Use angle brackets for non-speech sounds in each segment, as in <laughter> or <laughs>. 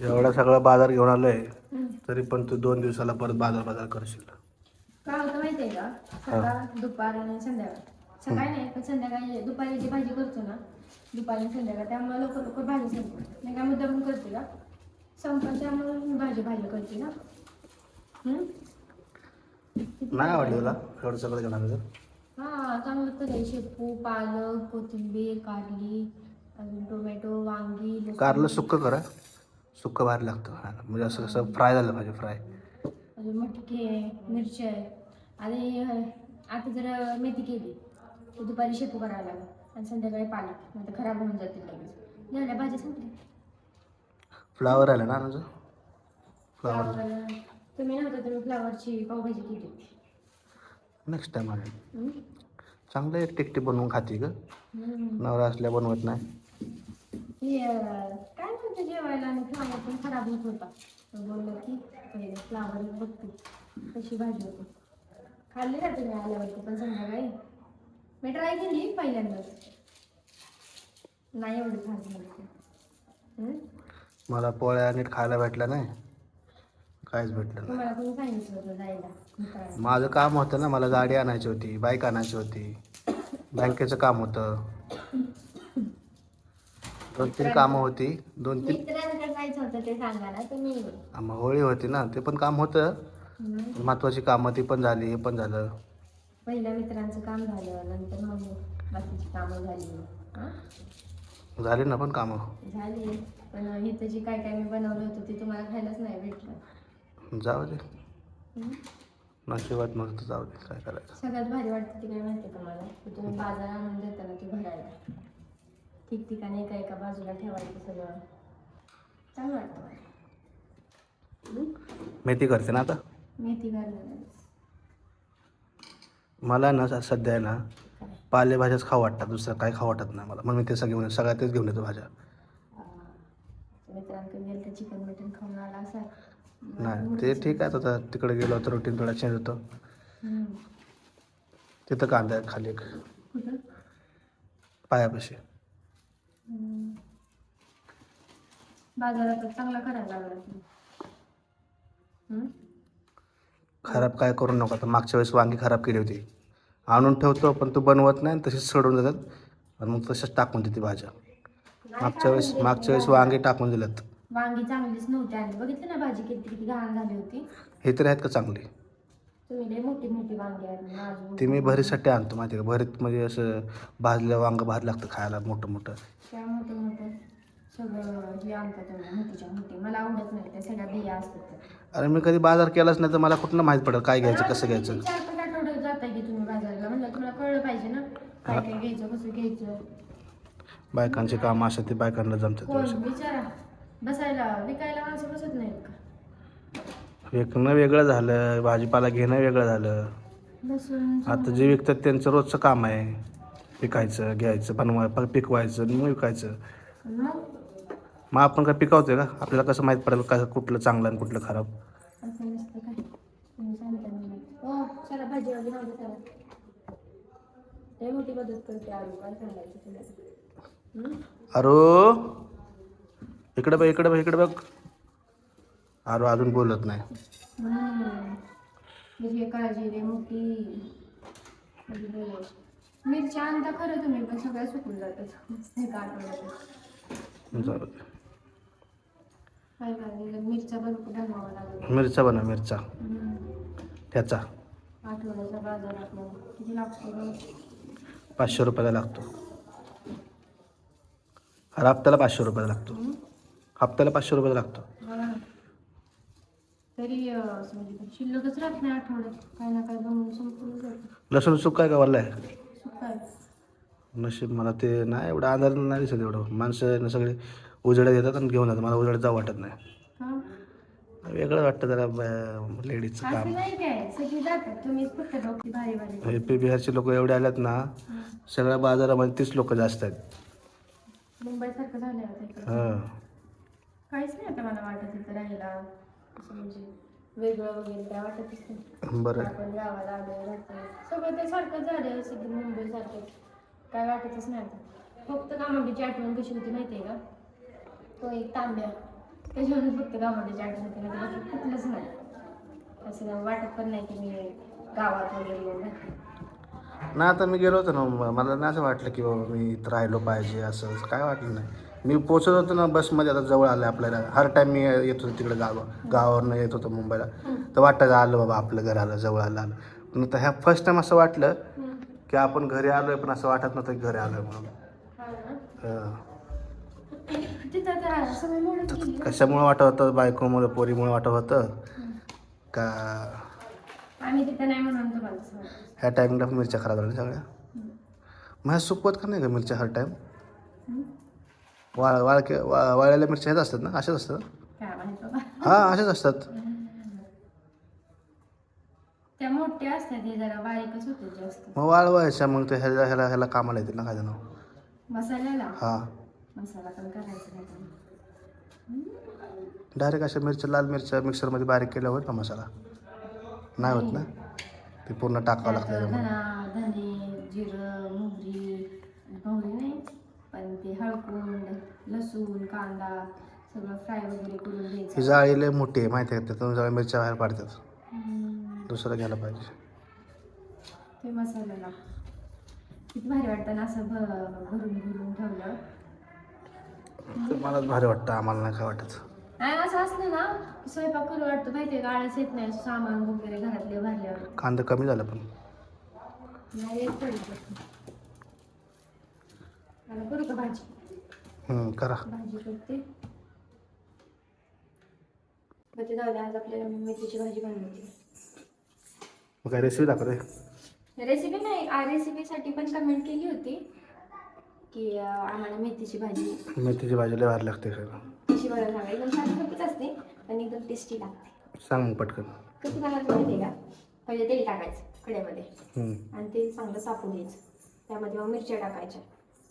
एवढा सगळा बाजार घेऊन आलोय तरी पण तू दोन दिवसाला परत बाजार बाजार करशील. काय होतं माहितीये का? सकाळ दुपार आणि संध्याकाळ. सकाळी नाही पण संध्याकाळी दुपारी जी भाजी करतो ना दुपारी संध्याकाळ त्यामुळे लवकर लवकर भाजी संपते. नाही काय मुद्दा पण करते का? संपत त्यामुळे मी भाजी भाजी करते ना? नाही आवडली तुला? एवढं सगळं तर हा चांगलं तर शेपू पालक कोथिंबीर कारली अजून टोमॅटो वांगी. कारलं सुक्क करा. सुक्क बाहेर लागतं खायला म्हणजे असं कसं फ्राय झालं पाहिजे फ्राय. अजून मटकी आहे मिरची आहे. अं, आता जर मेथी केली. तर दुपारी शेपू करायला लागेल. आणि संध्याकाळी पालक. नाही खराब होऊन जातील लगेच. झाल्या भाजी संपली. फ्लावर आलं ना तुझं फ्लावर. फ्लावर तुम्ही नव्हतं तुम्ही फ्लावरची पावभाजी केली. नेक्स्ट टाइम हम्म? चांगलं एक टिकटी बनवून खाते ग. हम्म. नवरा असल्या बनवत नाही. हे काय म्हणते जेवायला? आणि फ्लावर पण खराब होत होता. बोललो की पहिले फ्लावर बघते. कशी भाजी होती. खाल्ली का तुम्ही आल्यावरती पण संध्याकाळी? मी ट्राय केली पहिल्यांदाच. नाही एवढी खास हम्म? मला पोळ्या नीट खायला भेटल्या नाही. काहीच भेटलं नाही. तुम्हाला कोणी सांगितलं होतं जायला? मित्राला? माझं काम होतं ना मला गाडी आणायची होती बाईक आणायची होती. <coughs> बँकेचं काम होतं. दोन तीन कामं होती. दोन तीन मित्रांकडे जायचं होतं ते सांगा ना तुम्ही मग होळी होती ना ते पण काम होतं. हम्म. महत्वाची कामं ती पण झाली हे पण झालं. पहिल्या मित्रांचं काम झालं नंतर मग बाकीची कामं झाली. हा? झाली ना पण कामं. झाली पण इथं जी काय काय मी बनवलं होतं ते तुम्हाला खायलाच नाही भेटलं. जाऊ दे. हम्म. नशिबात मग तर जाऊ दे काय करायचं. सगळ्यात भारी वाटतं ते काय माहिती का मला? की तुम्ही बाजार आणून देता ना ते भरायला. ठिकठिकाणी एका एका बाजूला ठेवायचं सगळं. चांगलं वाटतं मला? मेथी करते ना आता? मेथी मला ना स- सध्या आहे ना पालेभाज्याच खाऊ वाटतात दुसरं काही खाऊ वाटत नाही मला. म्हणून मी ते घेऊन सगळ्या तेच घेऊन येतो भाज्या. मित्रांकडे गेलं तर चिकन मटन खाऊन आला असा नाही ते ठीक आहे आता तिकडे गेलो तर रुटीन थोडा चेंज होतो. हम्म. तिथं कांदा आहे खाली एक. कुठं? पायापाशी. बाजारात चांगला करायला लागला तुम्ही. हम्म? खराब काय करू नका तर मागच्या वेळेस वांगी खराब केली होती. आणून ठेवतो पण तू बनवत नाही आणि तशीच सोडून जातात आणि मग तसंच टाकून देते भाज्या. मागच्या वेळेस मागच्या वेळेस वांगी टाकून दिल्यात. वांगी चांगलीच नव्हती आणि बघितलं ना भाजी किती किती घाण झाली होती. हे तर आहेत का चांगली? तुम्ही लय मोठी मोठी वांगी आहेत नाजूक. ते मी भरीसाठी आणतो माहिती का? भरीत म्हणजे असं भाजलं वांग भात लागतं खायला मोठं मोठं. त्या मोठं मोठं सगळं हे आणतात तेवढं मोठीच्या मोठी मला आवडत नाही त्या सगळ्या बिया असतात त्या. अरे मी कधी बाजार केलाच नाही तर मला कुठनं माहीत पडेल काय घ्यायचं कसं घ्यायचं? चार पाच आठवड्यात जाताय की तुम्ही बाजारला म्हणलं तुम्हाला कळलं पाहिजे ना काय काय घ्यायचं कसं घ्यायचं. बायकांची कामं असतात ते बायकांना जमतात कोण विचारा बसायला विकायला माणसं बसत नाहीत का? विकणं वेगळं झालं भाजीपाला घेणं वेगळं झालं. आता जे विकतात त्यांचं रोजचं काम आहे. विकायचं घ्यायचं बनवाय पिकवायचं मग विकायचं. मग आपण काय पिकवतोय का? आपल्याला कसं माहीत पडेल का कुठलं चांगलं आणि कुठलं खराब? अरे अरो इकडे बघ इकडे बघ इकडे बघ. अरो अजून बोलत नाही हम्म. तुझी काळजी रे मोठी म्हणजे बोलायची. मिरच्या आणता खरं तुम्ही पण सगळ्या सुकून जातात एका आठवड्यात जाऊ दे. काय करायचं मिरच्या भरपूर बनवावं लागेल मिरचा बनव मिरचा. त्याचा आठवड्याचा बाजार आपल्याला किती लागतो गं? पाचशे रुपयाला लागतो हर हप्त्याला पाचशे रुपयाला लागतो? हप्त्याला पाचशे रुपयाला लागतो. तरी असं म्हणजे शिल्लकच राहत नाही आठवड्यात. काय ना काय बनवून जातं. लसूण सुक आहे का सुकाय नशीब मला ते नाही एवढं आधार नाही दिसत एवढं. माणसं ना सगळे उजेडात येतात आणि घेऊन जातात. मला उजेडात जाऊ वाटत नाही. हा? वेगळं वाटतं जरा लेडीजचं असं काम. नाही काय? सगळी जातात. तुम्हीच फक्त डॉक्टी भारी भारी. ए पी बिहारचे लोक एवढे आलेत ना सगळ्या बाजारामध्ये तीच लोक जास्त आहेत. मुंबईसारखं झालं आता इकडं. हां. काहीच नाही आता मला वाटत इथं राहायला. असं म्हणजे वेगळं वगैरे काय वाटतच नाही. बरं. आपण गावाला आलो राहतो सगळं ते सारखंच झालं सगळं मुंबई सारखंच काय वाटतच नाही आता. फक्त कामांडीची आठवण कशी होती माहिती आहे का? तो एक तांब्या. त्याच्यामध्ये फक्त गावामध्ये आठवण होते ना बाकी कुठलंच नाही. असं वाटत पण नाही की मी गावात वगैरे येऊन ना आता मी गेलो होतो ना मला नाही असं वाटलं की बाबा मी इथं राहिलो पाहिजे असं. काय वाटलं नाही. मी पोचत होतो ना बसमध्ये आता जवळ आलं आपल्याला. हर टाईम मी येत होतो तिकडे गाव गावावरनं येत होतो मुंबईला. तर वाटायचं आलं बाबा आपलं घर आलं जवळ आलं आलं. पण आता ह्या फर्स्ट टाईम असं वाटलं की आपण घरी आलोय पण असं वाटत नव्हतं की घरी आलोय म्हणून. कशामुळं वाटत होतं? बायकोमुळे पोरीमुळे वाटत होतं? का ह्या टायमिंगला मिरच्या खराब झाल्या सगळ्या? माझ्या सुकवत का नाही का मिरच्या हर टाईम वाळ वाळके वा वाळलेल्या मिरच्या ह्याच असतात ना? अशाच असतात? हां अशाच असतात. त्या मोठ्या असतात हे जरा बारीकच होते जास्त. मग वाळवायच्या मग ते ह्याला ह्याला ह्याला कामाला येतील ना काय जण. मसाल्याला? हां. मसाला पण करायचा नाही का? डायरेक्ट अशा मिरच्या लाल मिरच्या मिक्सरमध्ये बारीक केल्या होत ना मसाला? नाही होत ना? ते पूर्ण टाकावं लागतं त्यात त्याच्यामध्ये. धना धने जिरं मोहरी मोहरी नाही? पण ते हळकुंड लसूण कांदा सगळं फ्राय वगैरे करून ही द्यायचं जाळी लय मोठी आहे माहिती आहे का? त्यातून सगळ्या मिरच्या बाहेर पाडतात. हम्म. दुसरं घ्यायला पाहिजे. ते मसाल्याला. किती भारी वाटतं ना असं भ भरून भरून ठेवलं. तर मलाच भारी वाटतं आम्हाला नाही काय वाटत. आणि असं असलं ना की स्वयंपाक करू वाटतं माहिती आहे आळस येत नाही सामान वगैरे घरातले भरल्यावर. कांदा कमी झाला पण. नाही. मला करू का भाजी? हम्म, करा. भाजी करते. मग ते जाऊ दे आज आपल्याला मेथीची भाजी बनवायची मग काय रेसिपी दाखवते रेसिपी नाही आ रेसिपीसाठी पण कमेंट केली होती की अं, आम्हाला मेथीची भाजी मेथीची भाजी लय भारी लागते सगळं कशी बनवायला सांगा एकदम असते पण एकदम टेस्टी लागते. सांग मग पटकन. कसं बनायचं माहिती आहे का? पहिले तेल टाकायचं कड्यामध्ये हम्म. आणि तेल चांगलं सापू द्यायचं त्यामध्ये मग मिरच्या टाकायच्या.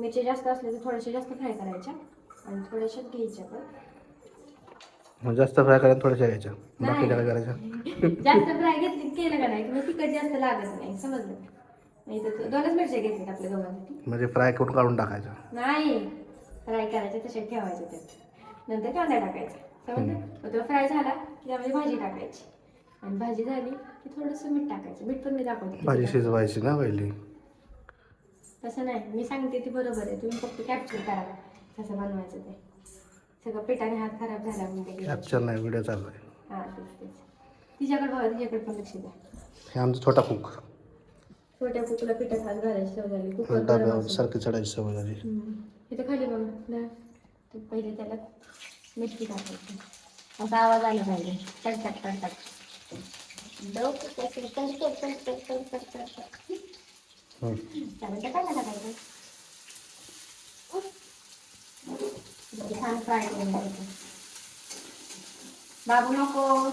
मिरच्या जास्त असल्या तर थोड्याशा जास्त फ्राय करायच्या. आणि थोड्याशाच घ्यायच्या पण मग जास्त फ्राय करायला थोड्याशा घ्यायच्या बाकीच्या काय करायच्या <laughs> जास्त फ्राय घेतली केलं का नाही? किंवा तिखट जास्त लागत नाही समजलं? नाही तर दोनच मिरच्या घेतल्यात आपल्या दोघांसाठी म्हणजे फ्राय करून काढून टाकायचं? नाही. फ्राय करायचे तसे ठेवायचे त्यात नंतर कांदा टाकायचा. समजलं? मग तो फ्राय झाला की त्यामध्ये भाजी टाकायची. आणि भाजी झाली की थोडंसं मीठ टाकायचं. मीठ पण मी दाखवते. भाजी. शिजवायची ना पहिली. तसं नाही. मी सांगते ती बरोबर आहे. तुम्ही फक्त कॅप्चर करा. कसं बनवायचं ते. सगळं पेटाने हात खराब झाला म्हणजे कॅप्चर नाही व्हिडिओ चालू आहे. हां तिच्याकडे बघा तिच्याकडे पण लक्ष द्या. हे आमचा छोटा कुक छोट्या कुकला पिठात हात घालायची सवय झाली. तिथं हो, सारखी चढायची सवय झाली. हम्म. इथं खाली बघा डाळ. पहिले त्याला मिरची टाकायची. असा आवाज आला पाहिजे. टक टक टक टक. डोकं टक टक टक टक टक टक टक. टाकायचं छान फ्राय करून घ्यायचं बाबू नको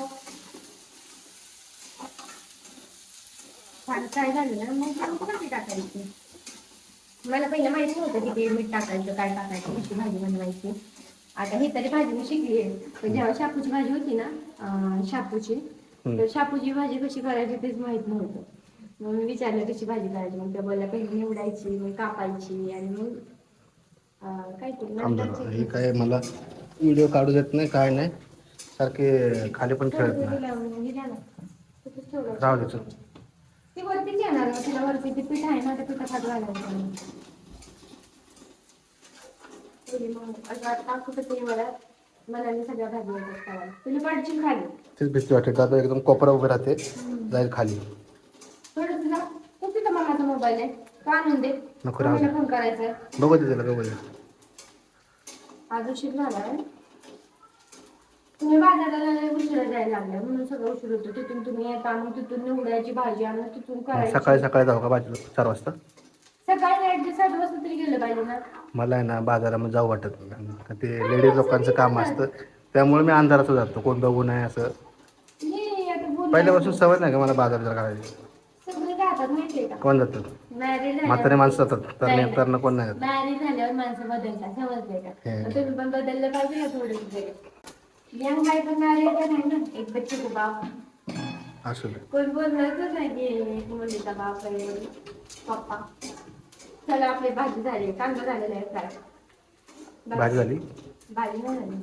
छान फ्राय झालं ना मग भाजी टाकायची मला पहिलं माहिती नव्हतं की ते मीठ टाकायचं काय टाकायचं. कशी भाजी बनवायची आता ही तरी भाजी मी शिकली आहे. पण जेव्हा शापूची भाजी होती ना शापूची तर शापूची भाजी कशी करायची तेच माहीत नव्हतं. मग मी विचारलं कशी भाजी करायची? मग त्या बोलल्या पहिली निवडायची मग कापायची आणि मग काय हे मला व्हिडिओ काढू देत नाही काय नाही. सारखे खाली पण खेळत नाही. राहू दे चल. ती तिला वरती ते पीठ आहे ना त्या पिठात हात घालायचं मग असं आता कुठं तरी मला मनाने सगळ्या भाजी तुला पडची खाली. तेच भीती वाटते एकदम कोपरा उभे राहते जाईल खाली थोडं तुला तू तिथं मम्माचा मोबाईल आहे. का आणून दे? नको राहू दे. मम्मीला फोन करायचा बघू दे त्याला बघू दे. आज उशीर झाला आहे. तुम्ही बाजाराला लय उशिरा जायला लागल्या म्हणून सगळं उशीर होतो तिथून तुम्ही येता मग तिथून निवडायची भाजी आणून तिथून करायची. सकाळी सकाळी जाऊ का भाजी चार वाजता? सकाळी नाही सात वाजता तरी गेलं पाहिजे ना. मला आहे ना बाजारामध्ये जाऊ वाटत नाही. ते लेडीज लोकांचं काम असतं. त्यामुळे मी अंधारात जातो. कोण बघू नये असं. आता पहिल्यापासून सवय नाही का मला बाजार जर करायची सगळे जातात माहितीये का? कोण जातं? मॅरेज म्हातारे माणसं जातात. तर कोण नाही जात? मॅरेज झाल्यावर माणसं बदलतात समजले का? हे. तुम्ही पण बदललं पाहिजे ना थोडं तरी. यंग आहे पण मॅरेज नाही ना एक बच्चे को बाप असू दे. कोण बोलणारच नाही की एक मुलीचा बाप आहे पप्पा. चला आपली भाजी झाली चांगलं झालेलं आहे फ्राय भाजी झाली? भाजी नाही झाली.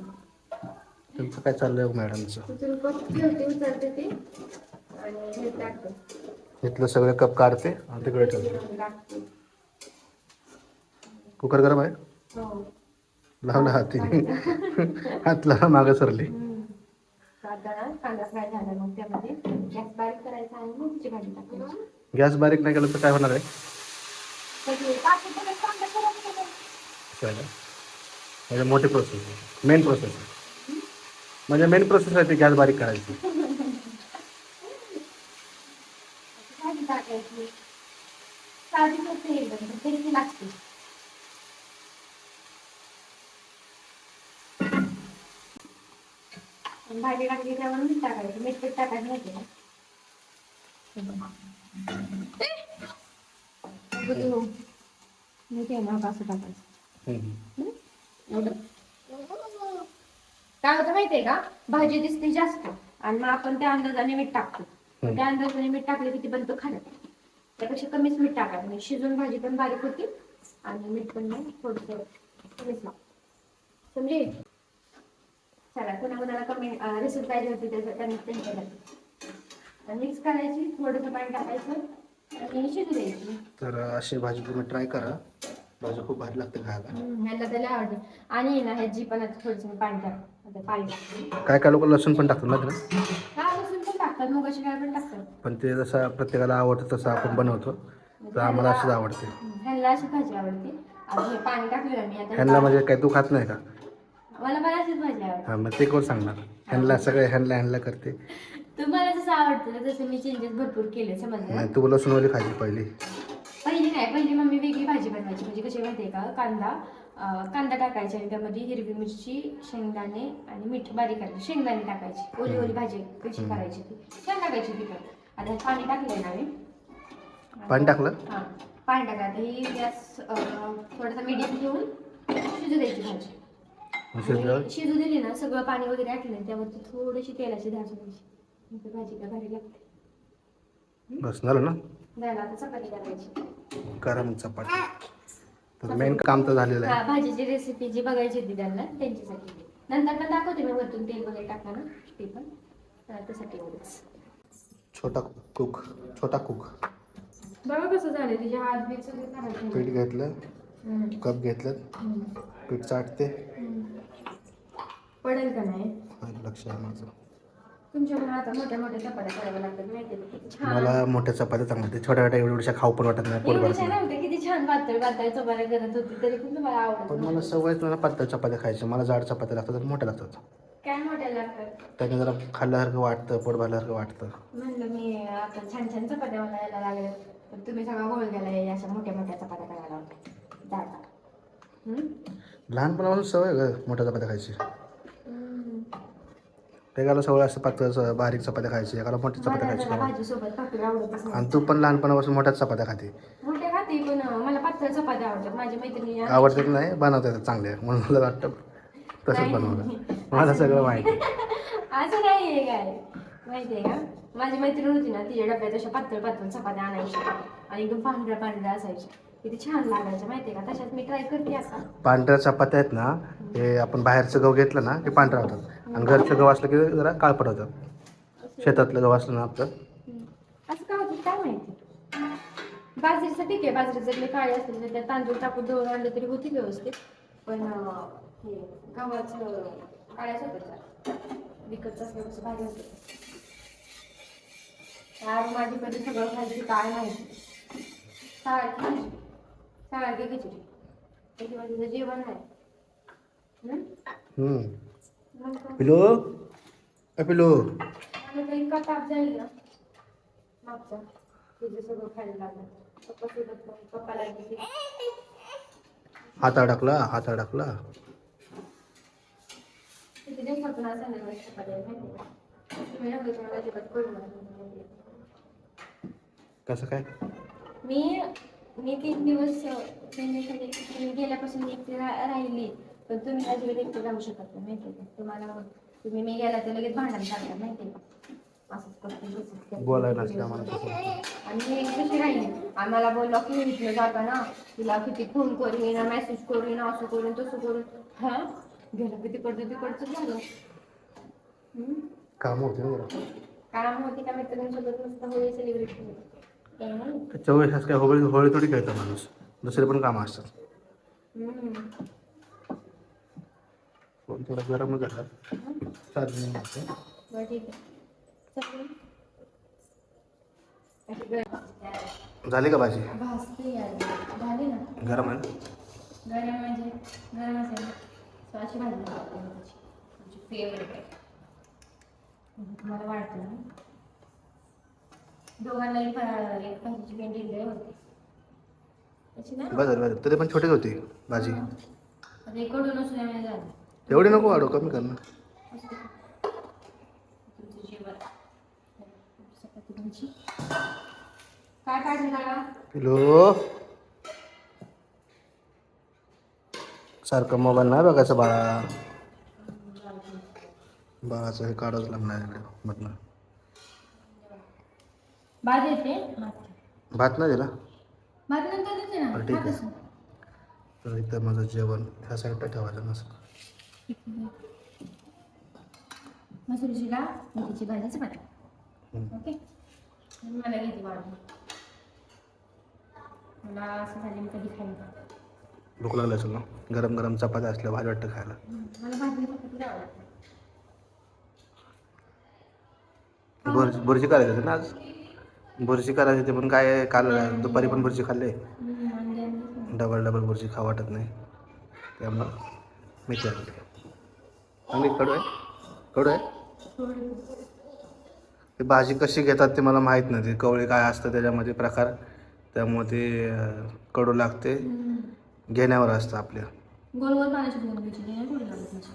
त्यांचं काय चाललंय हो मॅडमचं? उचलून कप ठेवते उचलते ते? आणि हे टाकते. इथलं सगळे कप काढते आणि तिकडे ठेवते कुकर गरम आहे? लाव ना हाती. हात लावा मागं सरली. गॅस बारीक नाही केलं तर काय होणार आहे? म्हणजे मोठी प्रोसेस मेन प्रोसेस म्हणजे मेन प्रोसेस आहे ती गॅस बारीक करायची भाजी टाकायची साधी नसते एकदम लागते आणि भाजी टाकली त्यावर मीठ टाकायचं मीठ पीठ टाकायचं नाही का? बुजू. मीठ आहे ना असं टाकायचं. एवढं. काय होतं माहितीये का भाजी दिसते जास्त आणि मग आपण त्या अंदाजाने मीठ टाकतो. त्या अंदाजाने मीठ टाकले की ती बनतं खाण्यात त्यापेक्षा कमीच मीठ टाकायचं. म्हणजे शिजून भाजी पण बारीक होती आणि मीठ पण थोडस कमीच लागतं. समजे चला कोणा कोणाला कमी रेसिपी पाहिजे होती त्याचं त्यांनी त्यांच्या मिक्स करायची थोडंसं पाणी टाकायचं आणि शिजू द्यायची. तर अशी भाजी तुम्ही ट्राय करा. भाजी खूप भारी लागते खायला. ह्याला त्याला आवडते. आणि ना ह्याची पण आता थोडंसं पाणी टाक आता पाणी टाकते. काय काय लोक लसूण पण टाकतात ना त्याला? लसूण पण टाकतात मुगाची डाळ पण टाकतात. पण ते जसं प्रत्येकाला आवडतं तसं आपण बनवतो. तर आम्हाला असंच आवडते. ह्यांना अशी भाजी आवडते. हे पाणी टाकलं ना मी आता ह्यांना म्हणजे काय तू खात नाही का? मला पण अशीच भाजी आवडते हा मग ते कोण सांगणार? ह्यांना सगळे ह्यांना ह्यांना करते. तुम्हाला जसं आवडतं ना तसं मी चेंजेस भरपूर केले समजलं? नाही तू लसूणवाली खायची पहिली. पहिली नाही पहिली मम्मी वेगळी भाजी बनवायची. म्हणजे कशी माहितीये का? कांदा कांदा टाकायचा आणि त्यामध्ये हिरवी मिरची शेंगदाणे आणि मीठ बारीक करायची. शेंगदाणे टाकायची. ओली ओली भाजी कशी करायची ती? छान टाकायची ती पण. आता पाणी टाकलंय ना मी. पाणी टाकलं? हा. पाणी टाका ही गॅस थोडासा मीडियम ठेवून शिजू द्यायची भाजी. शिजू दिली ना सगळं पाणी वगैरे आटलं त्यावरती थोडीशी तेलाची धार द्यायची भाजी का भारी लागते. बस झालं ना? झालं. आता चपाती करायची. करा मग चपाती. मेन काम तर झालेलं आहे. हा भाजीची रेसिपी जी बघायची होती त्यांना त्यांच्यासाठी. नंतर पण दाखवते मी वरतून तेल वगैरे टाकताना ते पण. तर त्यासाठी एवढंच. छोटा कुक छोटा कुक बघा कसं झालं तिच्या हात बीत सगळे खराब झाले. पीठ घेतलं हम्म. कप घेतलं हम्म. पीठ चाटते. हम्म. पडेल का नाही? लक्ष आहे माझं. तुमच्याकडून आता मोठ्या मोठ्या चपात्या कराव्या लागतात माहिती आहे का? छान मला मोठ्या चपात्या चांगल्या ते छोट्या छोट्या एवढ्या खाऊ पण वाटत नाही पोट भरत छान नाही नव्हते किती छान पातळ पातळ चपात्या करत होती तरी पण तुम्हाला आवडत पण मला नव्हतं. सवयच मला पातळ चपात्या खायची. मला जाड चपात्या लागतात आणि मोठ्या लागतात. काय मोठ्या लागतात? त्याने जरा खाल्ल्यासारखं वाटतं पोट भरल्यासारखं वाटतं. म्हणलं मी आता छान छान चपात्या मला यायला लागल्या. पण तुम्ही सगळा गोळ गेला अशा मोठ्या मोठ्या चपात्या करायला लावल्या जाड हम्म? लहानपणापासून सवय ग मोठ्या चपात्या खायची. एकाला सवय असते पातळ बारीक चपात्या खायची एकाला मोठी चपात्या मला खायची भाजीसोबत आवडतच नाही. आणि तू पण लहानपणापासून मोठ्याच चपात्या खाते. मोठ्या खाते पण मला पातळ चपात्या आवडतात. माझी मैत्रिणी आवडतात नाही बनवता येतात चांगले. म्हणून मला वाटतं तसंच बनवलं. मला सगळं माहिती. <laughs> आहे. असं नाहीये काय? माहितीये का? माझी मैत्रीण होती ना तिच्या डब्यात अशा पातळ पातळ चपात्या आणायच्या. आणि एकदम पांढऱ्या पांढऱ्या असायच्या. किती छान लागायच्या माहितीये का? तशाच मी ट्राय करते आता. पांढऱ्या चपात्या आहेत ना हे आपण बाहेरचं गहू घेतलं ना ते पांढऱ्या होतात. आणि घरचं गहू असलं की जरा काळपट होतं. शेतातलं गहू असलं ना आपलं. असं का होतं? काय माहिती? बाजरीचं ठीक आहे. बाजरी जर मी काळी असतील तर त्यात तांदूळ टाकून दळून आणलं तरी होती व्यवस्थित. पण हे गव्हाचं काळ्याच होतं. विकतचं असलं कसं भारी होतं. यार माझी कधी सगळं खायची काय माहिती? सारखी भाजी सारखी खिचडी. त्याच्यामध्ये तिचं जेवण नाही पिलो? A pillow. मला तर इतका ताप जाईल ना. मागचा तिचं सगळं खायला लागलं. पप्पा सोबत मग पप्पाला किती हात अडकला हात अडकला किती दिवसातून असं नाही चपात्या माहिती का? तुम्ही तुम्हाला अजिबात नका. कसं काय? मी मी तीन दिवस अं, मी गेल्यापासून एकटी रा- राहिली. पण तुम्ही अजिबात एकटे जाऊ शकत नाही माहिती का? तुम्हाला मग तुम्ही मी गेला तर लगेच भांडण लागतात माहिती का? असंच करते, तसंच करते. बोलायला नसतं आम्हाला तसं. आणि मी कशी राहिली. आम्हाला बोललो की इथलं जाताना तिला किती फोन करून मेसेज करून असं करून तसं करून. हा? गेलं किती तिकडचं तिकडचं झालं. काम होते ना जरा. काम होती का मित्रांसोबत? नुसतं होळी सेलिब्रेट केली. काय त्याच्या वेळेस असं काय होळी होळी थोडी खेळतो माणूस. दुसरे पण कामं असतात. हम्म. फोन थोडा गरम झाला चल. झाली का भाजी? गरम आहे? गरम म्हणजे गरम असेल भाजी फेवरेट आहे. तुम्हाला वाटतं ना. दोघांनाही फराळ भाजीची भेंडी लय होते. तरी पण छोटीच होती भाजी. एक कडून असल्यामुळे झालं एवढी नको वाढू कमी कर ना. काय पाहिजे हॅलो सारखं मोबाईल नाही बघायचं बाळा. बाळाचं हे काढावंच लागणार मधनं भात येते? भात भात नाही दिला? भात नंतर ठीक आहे. तर इथं माझं जेवण ह्या साईडला ठेवायचं नसं मसुरीची डाळ मेथीची भाजी चपाती हम्म. ओके मला घेते वाढून मला असं भाजी मी कधी खाईन का भूक लागली असेल ना गरम गरम चपात्या असल्या भाजी वाटतं खायला मला भाजी चपाती आवडते भुर्जी भुर्जी करायची होती ना आज भुर्जी करायची होती पण काय काल दुपारी पण भुर्जी खाल्ली. डबल डबल भुर्जी खाऊ वाटत नाही त्यामुळं मी चांगली कडू आहे. कडू आहे. ते भाजी कशी घेतात ते मला माहीत नाही. ते कवळी काय असतं त्याच्यामध्ये प्रकार. त्यामुळे ते अं, कडू लागते. घेण्यावर असतं आपल्या. पाण्याची दोन घ्यायची नाही थोडी लागत त्याची